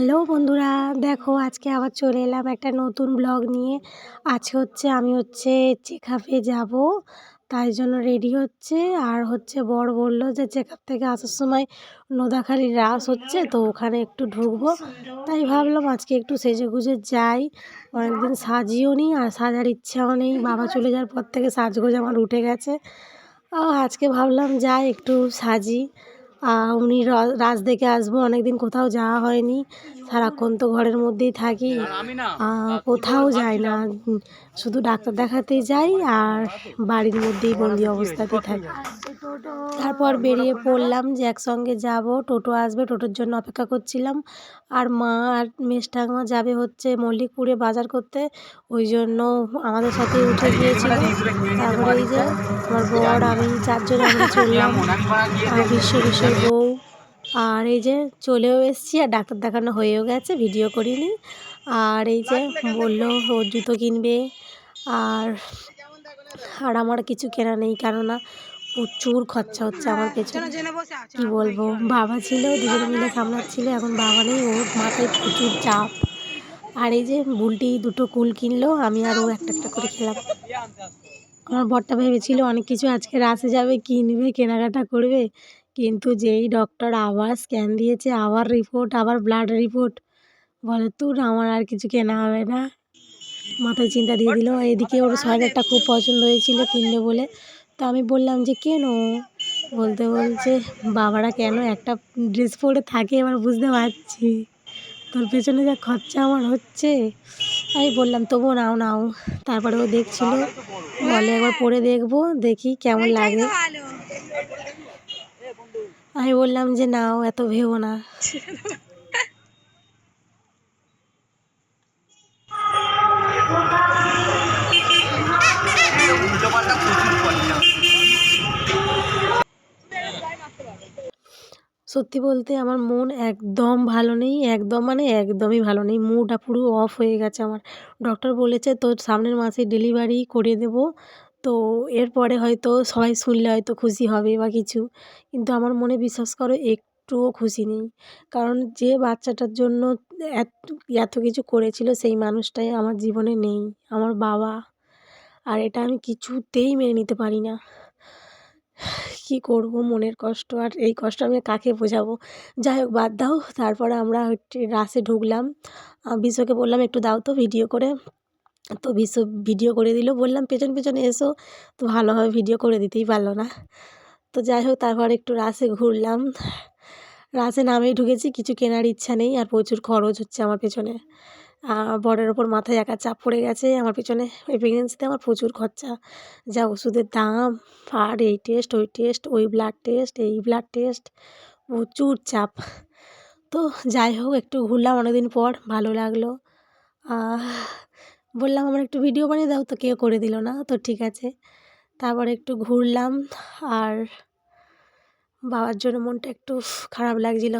Hello বন্ধুরা, দেখো আজকে আবার চলে এলাম একটা নতুন ব্লগ নিয়ে। আজকে হচ্ছে আমি হচ্ছে চেকআপে যাব, তাই জন্য রেডি হচ্ছে। আর হচ্ছে বর বলল যে চেকআপ থেকে আসার সময় নোদাখালি রাস হচ্ছে, তো ওখানে একটু ঢুকবো। তাই ভাবলাম আজকে একটু সেজে গুজে যাই। অনেকদিন সাজিও নি, আর সাজার ইচ্ছাও নেই। বাবা চলে যাওয়ার পর থেকে সাজগোজ আমার উঠে গেছে। আজকে ভাবলাম যাই একটু সাজি। উনি রাজ দেখে আসব, অনেকদিন কোথাও যাওয়া হয়নি। সারাক্ষণ তো ঘরের মধ্যেই থাকি। কোথাও যাই না। শুধু ডাক্তার দেখাতেই যাই আর বাড়ির মধ্যেই বন্দি অবস্থাতেই থাকি। তারপর বেরিয়ে পড়লাম যে একসঙ্গে যাব টোটো আসবে টোটোর জন্য অপেক্ষা করছিলাম। আর মা আর মেজঠাকুমা যাবে হচ্ছে মল্লিকপুরে বাজার করতে ওই জন্য আমাদের সাথে উঠে গিয়েছিল। তারপরে এই যে আমার বর আমি চারজন আমরা চললাম। আর বিশ্ব বিশ্বের বউ। আর এই যে চলেও এসছি আর ডাক্তার দেখানো হয়েও গেছে ভিডিও করিনি। আর এই যে বলল ওর জুতো কিনবে। আর আর আমার কিছু কেনা নেই কেননা প্রচুর খরচা হচ্ছে আমার পেছনে। কি বলব? বাবা ছিল দুজনে মিলে সামলাচ্ছিল এখন বাবা নেই ওর মাথায় প্রচুর চাপ। আর এই যে বুলটি দুটো কুল কিনলো আমি আরও একটা একটা করে খেলাম। আমার বরটা ভেবেছিল অনেক কিছু আজকে রাসে যাবে কিনবে কেনাকাটা করবে। কিন্তু যেই ডক্টর আবার স্ক্যান দিয়েছে আবার রিপোর্ট আবার ব্লাড রিপোর্ট বলে তোর আমার আর কিছু কেনা হবে না। মাথায় চিন্তা দিয়ে দিল এদিকে ওর সোয়েটারটা খুব পছন্দ হয়েছিল কিনবে বলে। তো আমি বললাম যে, কেন? বলতে বলছে, বাবারা, কেন একটা ড্রেস পরে থাকে এবার বুঝতে পারছি। তোর পেছনে যা খরচা আমার হচ্ছে। আমি বললাম তবুও নাও নাও। তারপরে ও দেখছিল, বলে, একবার পরে দেখব, দেখি কেমন লাগে। আমি বললাম যে, নাও, এত ভেবো না। সত্যি বলতে আমার মন একদম ভালো নেই, একদম মানে একদমই ভালো নেই। মুডটা পুরো অফ হয়ে গেছে আমার। ডক্টর বলেছে, তোর সামনের মাসে ডেলিভারি করে দেব। তো এরপরে হয়তো সবাই শুনলে হয়তো খুশি হবে বা কিছু। কিন্তু আমার মনে বিশ্বাস করো, একটুও খুশি নেই। কারণ যে বাচ্চাটার জন্য এত এত কিছু করেছিল, সেই মানুষটাই আমার জীবনে নেই, আমার বাবা। আর এটা আমি কিছুতেই মেনে নিতে পারি না। কী করব মনের কষ্ট? আর এই কষ্ট আমি কাকে বোঝাবো? যাই হোক, বাদ দাও। তারপরে আমরা হচ্ছে রাসে ঢুকলাম। বিশ্বকে বললাম, একটু দাও তো ভিডিও করে। তো বিশ্ব ভিডিও করে দিল। বললাম, পেছন, পেছনে এসো। তো ভালোভাবে ভিডিও করে দিতেই পারল না। তো যাই হোক, তারপর একটু রাসে ঘুরলাম। রাসে নামেই ঢুকেছি, কিছু কেনার ইচ্ছা নেই, আর প্রচুর খরচ হচ্ছে আমার পেছনে। বরের ওপর মাথায় একা চাপ পড়ে গেছে। আমার পিছনে এই প্রেগনেন্সিতে আমার প্রচুর খরচা। যা ওষুধের দাম আর এই টেস্ট ওই টেস্ট ওই ব্লাড টেস্ট এই ব্লাড টেস্ট প্রচুর চাপ। তো যাই হোক, একটু ঘুরলাম অনেকদিন পর, ভালো লাগল। বললাম, আমার একটু ভিডিও বানিয়ে দাও। তো কেউ করে দিল না, তো ঠিক আছে। তারপর একটু ঘুরলাম, আর বাবার জন্য মনটা একটু খারাপ লাগছিল।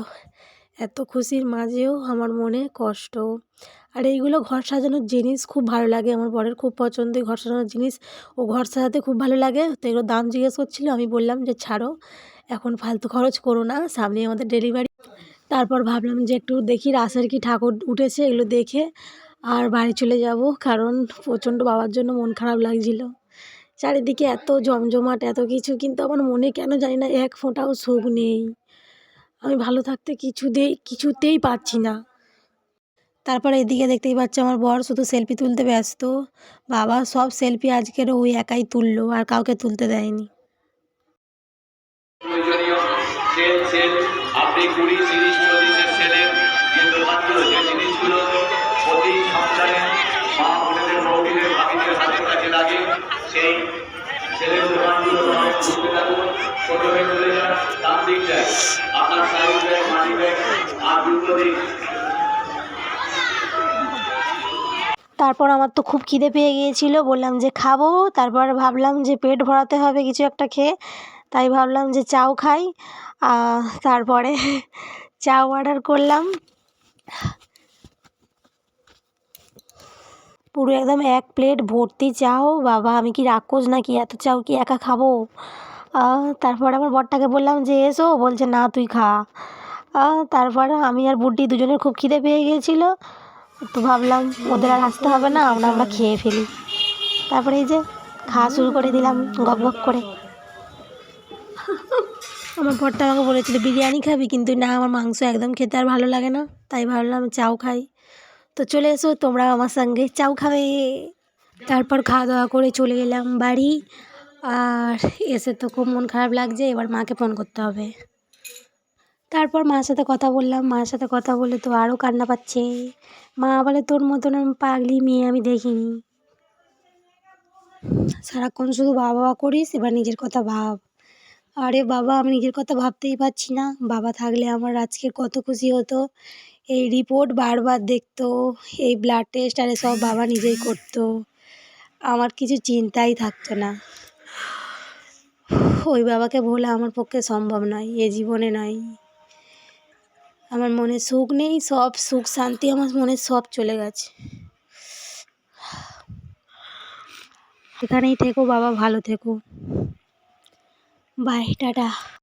এত খুশির মাঝেও আমার মনে কষ্ট। আর এইগুলো ঘর সাজানোর জিনিস খুব ভালো লাগে। আমার বরের খুব পছন্দের ঘর সাজানোর জিনিস। ও ঘর সাজাতে খুব ভালো লাগে। তো এগুলো দাম জিজ্ঞেস করছিল, আমি বললাম যে, ছাড়ো, এখন ফালতু খরচ করো না সামনে আমাদের ডেলিভারি তারপর ভাবলাম যে, একটু দেখি রাসের কি ঠাকুর উঠেছে, এগুলো দেখে আর বাড়ি চলে যাব। কারণ প্রচণ্ড বাবার জন্য মন খারাপ লাগছিল। চারিদিকে এত জমজমাট, এত কিছু, কিন্তু আমার মনে কেন জানি না, এক ফোঁটাও সুখ নেই। আমি ভালো থাকতে কিছুতেই কিছুতেই পারছি না। তারপরে এদিকে দেখতেই পাচ্ছ আমার বর শুধু সেলফি তুলতে ব্যস্ত। বাবা সব সেলফি আজকের ওই একাই তুললো, আর কাউকে তুলতে দেয়নি। দোকানগুলো তারপর আমার তো খুব খিদে পেয়ে গিয়েছিল, বললাম যে খাব। তারপর ভাবলাম যে পেট ভরাতে হবে কিছু একটা খেয়ে, তাই ভাবলাম যে চাও খাই। তারপরে চাও অর্ডার করলাম। পুরো একদম এক প্লেট ভর্তি চাও। বাবা, আমি কি রাক্ষস নাকি? এত চাও কি একা খাব? তারপর আমার বরটাকে বললাম যে, এসো। বলছে, না, তুই খা। তারপর আমি আর বুড্ডি দুজনের খুব খিদে পেয়ে গিয়েছিল। তো ভাবলাম, ওদের আর আসতে হবে না, আমরা আমরা খেয়ে ফেলি। তারপরে এই যে খাওয়া শুরু করে দিলাম, গপ গপ করে। আমার বরটা আমাকে বলেছিল, বিরিয়ানি খাবি? কিন্তু না, আমার মাংস একদম খেতে আর ভালো লাগে না। তাই ভাবলাম চাউ খাই। তো চলে এসো তোমরা আমার সঙ্গে চাউ খাবে। তারপর খাওয়া দাওয়া করে চলে এলাম বাড়ি। আর এসে তো খুব মন খারাপ লাগছে, এবার মাকে ফোন করতে হবে। তারপর মার সাথে কথা বললাম, মার সাথে কথা বলে তো আরও কান্না পাচ্ছে। মা বলে, তোর মতন পাগলি মেয়ে আমি দেখিনি। সারাক্ষণ শুধু বাবা বাবা করিস, এবার নিজের কথা ভাব। আরে বাবা, আমি নিজের কথা ভাবতেই পারছি না। বাবা থাকলে আমার আজকে কত খুশি হতো। এই রিপোর্ট বারবার দেখতো, এই ব্লাড টেস্ট আরে সব বাবা নিজেই করতো। আমার কিছু চিন্তাই থাকতো না। ওই বাবাকে ভোলা আমার পক্ষে সম্ভব নয়, এ জীবনে নয়। আমার মনে সুখ নেই, সব সুখ শান্তি, আমার মনে সব চলে গেছে। এখানেই থেকো বাবা, ভালো থেকো। Bye tata.